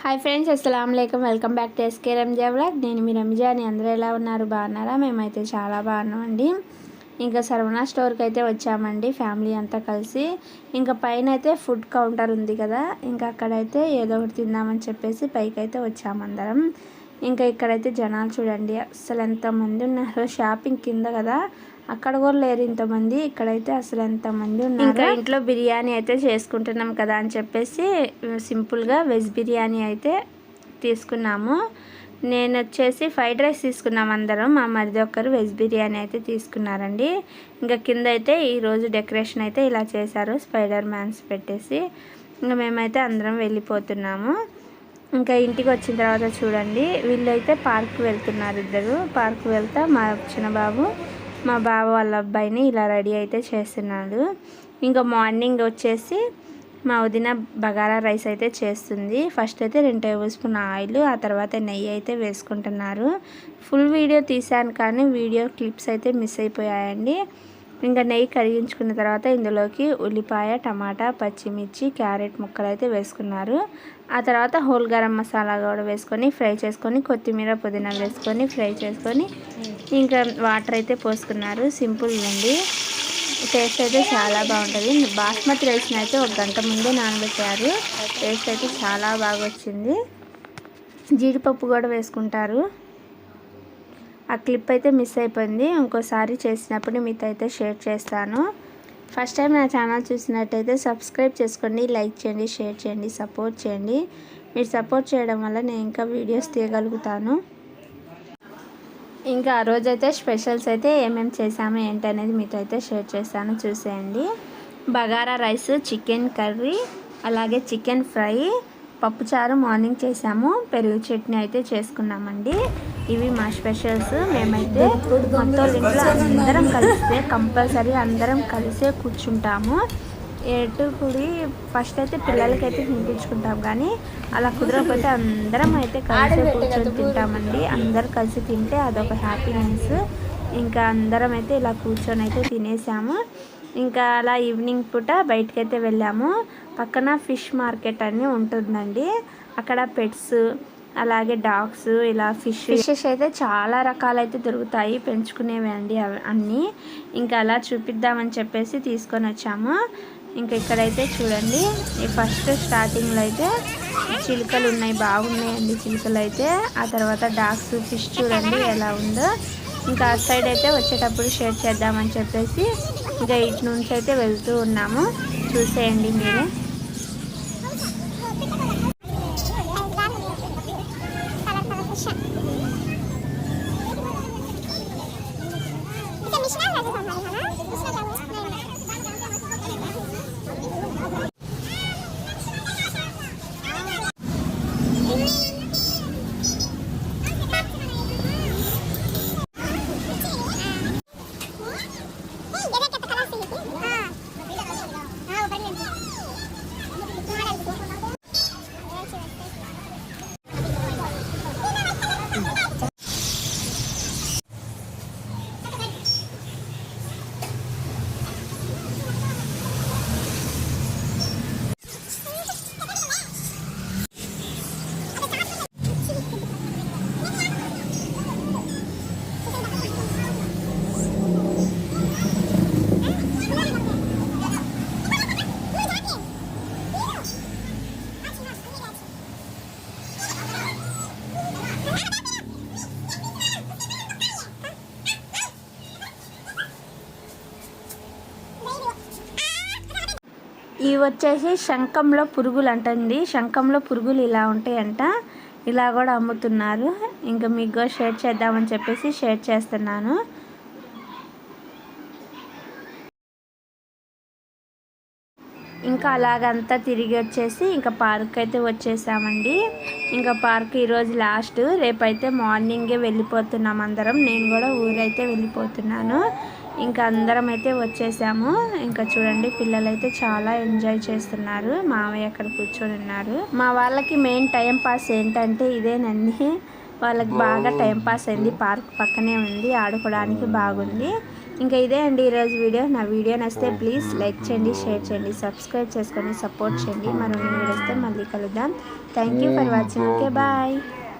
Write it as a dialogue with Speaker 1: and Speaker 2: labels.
Speaker 1: Hi friends అస్సలం లేకం welcome back to SK Ranja vlog నేను మీ రంజాని అందరూ ఎలా ఉన్నారు? బాగున్నారా? మేమైతే చాలా బాగున్నామండి ఇంకా సర్వనా స్టోర్కి అయితే వచ్చామండి ఫ్యామిలీ అంతా కలిసి. ఇంకా పైన అయితే ఫుడ్ కౌంటర్ ఉంది కదా ఇంకా అక్కడైతే ఏదో ఒకటి తిందామని చెప్పేసి పైకి అయితే వచ్చామందరం ఇంకా ఇక్కడైతే జనాలు చూడండి అసలు ఎంతమంది ఉన్నారు. షాపింగ్ కింద కదా అక్కడ కూడా లేరు ఇంతమంది. ఇక్కడైతే అసలు ఎంతమంది ఉన్నారు. ఇంకా ఇంట్లో బిర్యానీ అయితే చేసుకుంటున్నాం కదా అని చెప్పేసి సింపుల్గా వెజ్ బిర్యానీ అయితే తీసుకున్నాము. నేను వచ్చేసి ఫ్రైడ్ రైస్ తీసుకున్నాం అందరం. మా మరిది ఒక్కరు వెజ్ బిర్యానీ అయితే తీసుకున్నారండి. ఇంకా కింద అయితే ఈరోజు డెకరేషన్ అయితే ఇలా చేశారు స్పైడర్ మ్యాన్స్ పెట్టేసి. ఇంకా మేమైతే అందరం వెళ్ళిపోతున్నాము. ఇంకా ఇంటికి వచ్చిన తర్వాత చూడండి వీళ్ళైతే పార్క్ వెళ్తున్నారు ఇద్దరు. పార్క్ వెళ్తా మా చిన్న బాబు మా బావ వాళ్ళ అబ్బాయిని ఇలా రెడీ అయితే చేస్తున్నాడు. ఇంకా మార్నింగ్ వచ్చేసి మా వదిన బగారా రైస్ అయితే చేస్తుంది. ఫస్ట్ అయితే రెండు టేబుల్ స్పూన్ ఆయిల్ ఆ తర్వాత నెయ్యి అయితే వేసుకుంటున్నారు. ఫుల్ వీడియో తీశాను కానీ వీడియో క్లిప్స్ అయితే మిస్ అయిపోయాయండి. ఇంకా నెయ్యి కరిగించుకున్న తర్వాత ఇందులోకి ఉల్లిపాయ టమాటా పచ్చిమిర్చి క్యారెట్ ముక్కలు అయితే వేసుకున్నారు. ఆ తర్వాత హోల్ గరం మసాలా కూడా వేసుకొని ఫ్రై చేసుకొని కొత్తిమీర పుదీనా వేసుకొని ఫ్రై చేసుకొని ఇంకా వాటర్ అయితే పోసుకున్నారు. సింపుల్ అండి టేస్ట్ అయితే చాలా బాగుంటుంది. బాస్మతి రైస్ని అయితే ఒక గంట ముందే నానబెట్టారు. టేస్ట్ అయితే చాలా బాగా వచ్చింది. జీడిపప్పు కూడా వేసుకుంటారు. ఆ క్లిప్ అయితే మిస్ అయిపోయింది. ఇంకోసారి చేసినప్పుడు మీతో అయితే షేర్ చేస్తాను. ఫస్ట్ టైం నా ఛానల్ చూసినట్టయితే సబ్స్క్రైబ్ చేసుకోండి లైక్ చేయండి షేర్ చేయండి సపోర్ట్ చేయండి. మీరు సపోర్ట్ చేయడం వల్ల నేను ఇంకా వీడియోస్ తీయగలుగుతాను. ఇంకా ఆ రోజైతే స్పెషల్స్ అయితే ఏమేమి చేసాము ఏంటనేది మీతో అయితే షేర్ చేస్తాను చూసేయండి. బగారా రైస్ చికెన్ కర్రీ అలాగే చికెన్ ఫ్రై పప్పుచారు మార్నింగ్ చేసాము పెరుగు చట్నీ అయితే చేసుకున్నామండి. ఇవి మా స్పెషల్స్. మేమైతే మొత్తం ఇంట్లో అందరం కలిస్తే కంపల్సరీ అందరం కలిసే కూర్చుంటాము. ఎటు కుడి ఫస్ట్ అయితే పిల్లలకైతే తినిపించుకుంటాం కానీ అలా కుదరకపోతే అందరం అయితే కలిసి కూర్చొని తింటామండి. అందరు కలిసి తింటే అదొక హ్యాపీనెస్ ఇంకా అందరం అయితే ఇలా కూర్చొని అయితే తినేసాము. ఇంకా అలా ఈవినింగ్ పూట బయటకైతే వెళ్ళాము. పక్కన ఫిష్ మార్కెట్ అని ఉంటుందండి. అక్కడ పెట్స్ అలాగే డాగ్స్ ఇలా ఫిష్ ఫిషెస్ అయితే చాలా రకాలైతే దొరుకుతాయి. పెంచుకునేవి అండి అన్నీ. ఇంకా అలా చూపిద్దామని చెప్పేసి తీసుకొని వచ్చాము. ఇంకా ఇక్కడైతే చూడండి. ఈ ఫస్ట్ స్టార్టింగ్లో అయితే చిలుకలు ఉన్నాయి బాగున్నాయండి చిలుకలు అయితే. ఆ తర్వాత డాగ్స్ ఫిష్ చూడండి ఎలా ఉందో. ఇంకా ఆ సైడ్ అయితే వచ్చేటప్పుడు షేర్ చేద్దామని చెప్పేసి ఇంకా ఇటు నుంచి అయితే వెళ్తూ ఉన్నాము. చూసేయండి మీరు. ఇవి వచ్చేసి శంఖంలో పురుగులు అంటండి శంఖంలో పురుగులు ఇలా ఉంటాయంట. ఇలా కూడా అమ్ముతున్నారు. ఇంకా మీకు షేర్ చేద్దామని చెప్పేసి షేర్ చేస్తున్నాను. ఇంకా అలాగంతా తిరిగి వచ్చేసి ఇంకా పార్క్ అయితే వచ్చేసామండి. ఇంకా పార్క్ ఈరోజు లాస్ట్. రేపైతే మార్నింగే వెళ్ళిపోతున్నాం అందరం. నేను కూడా ఊరైతే వెళ్ళిపోతున్నాను. ఇంకా అందరం అయితే వచ్చేసాము. ఇంకా చూడండి పిల్లలు అయితే చాలా ఎంజాయ్ చేస్తున్నారు. మామయ్య అక్కడ కూర్చొని ఉన్నారు. మా వాళ్ళకి మెయిన్ టైం పాస్ ఏంటంటే ఇదేనండి వాళ్ళకి బాగా టైం పాస్ అయింది. పార్క్ పక్కనే ఉంది. ఆడుకోవడానికి బాగుంది. ఇంకా ఇదే అండి ఈరోజు వీడియో. నా వీడియో నచ్చితే ప్లీజ్ లైక్ చేయండి షేర్ చేయండి సబ్స్క్రైబ్ చేసుకొని సపోర్ట్ చేయండి. మరో వీడియో వస్తే మళ్ళీ కలుద్దాం. Thank you for watching. Okay bye.